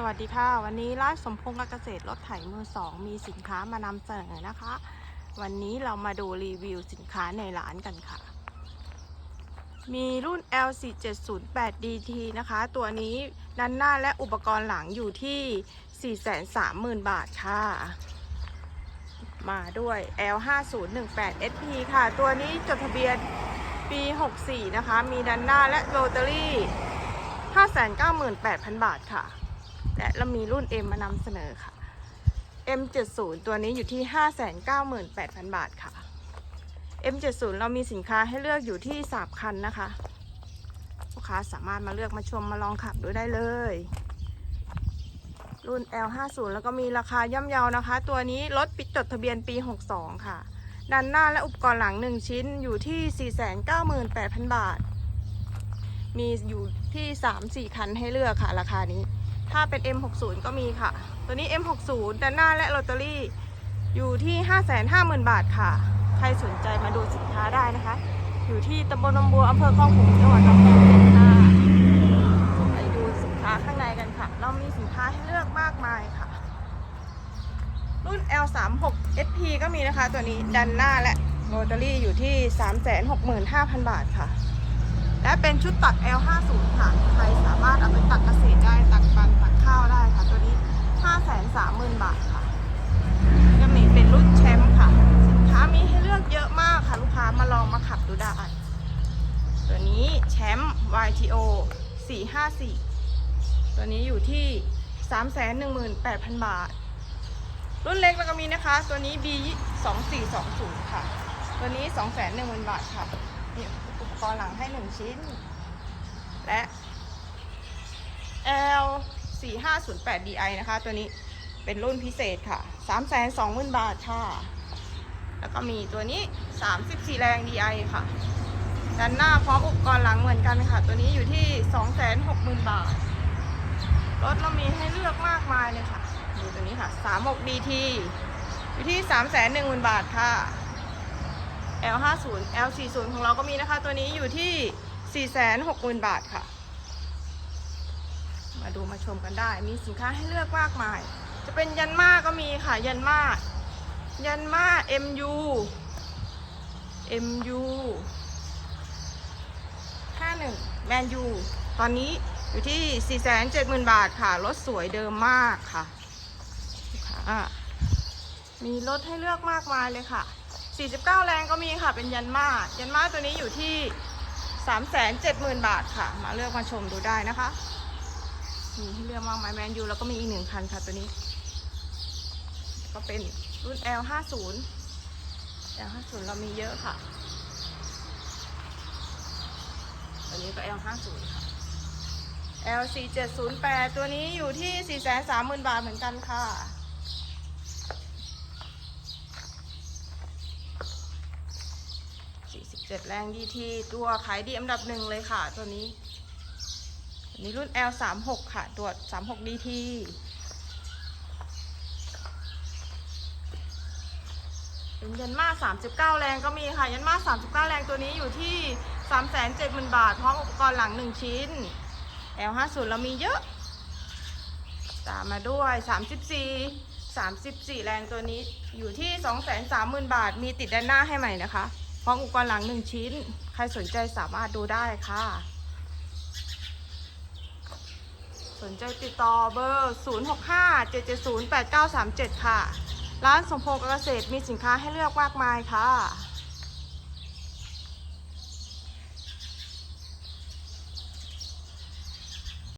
สวัสดีค่ะ วันนี้ร้านสมพงษ์การเกษตรรถไถมือสองมีสินค้ามานำเสนอนะคะ วันนี้เรามาดูรีวิวสินค้าในร้านกันค่ะ มีรุ่น L4708DT นะคะ ตัวนี้ด้านหน้าและอุปกรณ์หลังอยู่ที่ 430,000 บาทค่ะ มาด้วย L5018SP ค่ะ ตัวนี้จดทะเบียนปี 64 นะคะ มีด้านหน้าและโรตารี่598,000 บาทค่ะ และเรามีรุ่น M มานำเสนอค่ะ M70 ตัวนี้อยู่ที่ 598,000 บาทค่ะ M70 เรามีสินค้าให้เลือกอยู่ที่ 3 คันนะคะลูกค้าสามารถมาเลือกมาชมมาลองขับดูได้เลย รุ่น L50 แล้วก็มีราคาย่อมเยานะคะ ตัวนี้รถปิดจดทะเบียนปี 62 ค่ะ ด้านหน้าและอุปกรณ์หลัง 1 ชิ้นอยู่ที่ 498,000 บาท มีอยู่ที่ 3-4 คันให้เลือกค่ะ ราคานี้ ถ้าเป็น M60 ก็มีค่ะ ตัวนี้ M60 ด้านหน้าและลอตเตอรี่อยู่ที่ 550,000 บาทค่ะ ใครสนใจมาดูสินค้าได้นะคะ อยู่ที่ตำบลหนองบัวอำเภอคลองขุงจังหวัดกำแพงเพชรค่ะไปดูสินค้าข้างในกันค่ะ เรามีสินค้าให้เลือกมากมายค่ะ รุ่น L36 SP ก็มีนะคะ ตัวนี้ดันหน้าและโรตารี่อยู่ที่ 365,000 บาทค่ะ และเป็นชุดตัก L50 ค่ะ ใครสามารถเอาไปตักเกษตรได้ ตักปันตักข้าวได้ค่ะ ตัวนี้ 530,000 บาทค่ะก็มีเป็นรุ่นแชมป์ค่ะ สินค้ามีให้เลือกเยอะมากค่ะ ลูกค้ามาลองมาขับดูได้ ตัวนี้แชมป์ YTO 454 ตัวนี้อยู่ที่ 318,000 บาท รุ่นเล็กแล้วก็มีนะคะ ตัวนี้ B 2420 ค่ะ ตัวนี้ 210,000 บาทค่ะ อุปกรณ์หลังให้1ชิ้น และ L 4508 DI นะคะ ตัวนี้เป็นรุ่นพิเศษค่ะ 320,000 บาทค่ะ แล้วก็มีตัวนี้ 34 แรง DI ค่ะ ด้านหน้าพร้อมอุปกรณ์หลังเหมือนกันค่ะ ตัวนี้อยู่ที่ 260,000 บาท รถเรามีให้เลือกมากมายเลยค่ะ ดูตัวนี้ค่ะ 36 DT อยู่ที่ 310,000 บาทค่ะ L50 L40 ของเราก็มีนะคะ ตัวนี้อยู่ที่ 460,000 บาทค่ะ มาดูมาชมกันได้ มีสินค้าให้เลือกมากมาย จะเป็นยันมาก็มีค่ะ ยันมา ยันมา MU MU 51แมนยูตอนนี้อยู่ที่ 470,000 บาทค่ะ รถสวยเดิมมากค่ะค้ามีรถให้เลือกมากมายเลยค่ะ 49 แรงก็มีค่ะเป็นยันมายันมาตัวนี้อยู่ที่ 370,000 บาทค่ะ มาเลือกมาชมดูได้นะคะ มีให้เลือกมากมายแมนยูแล้วก็มีอีกหนึ่งคันค่ะตัวนี้ ก็เป็นรุ่น L50 L50 เรามีเยอะค่ะ ตัวนี้ก็ L50 ค่ะ L4708 ตัวนี้อยู่ที่ 430,000 บาทเหมือนกันค่ะ 47แรงดีทีตัวขายดีอันดับหนึ่งเลยค่ะ ตัวนี้อันนี้รุ่น L36 ค่ะ ตัว36 DT เป็นยันมา 39 แรงก็มีค่ะ ยันมา 39 แรงตัวนี้อยู่ที่ 370,000 บาท พร้อมอุปกรณ์หลัง 1 ชิ้น L50 เรามีเยอะ ตามมาด้วย 34 34 แรงตัวนี้อยู่ที่ 230,000 บาท มีติดด้านหน้าให้ใหม่นะคะ ร้อมอุปกรณ์หลังหนึ่งชิ้น ใครสนใจสามารถดูได้ค่ะ สนใจติดต่อเบอร์ 0657708937 ค่ะ ร้านสมพงษ์กเกษตรมีสินค้าให้เลือกมากมายค่ะ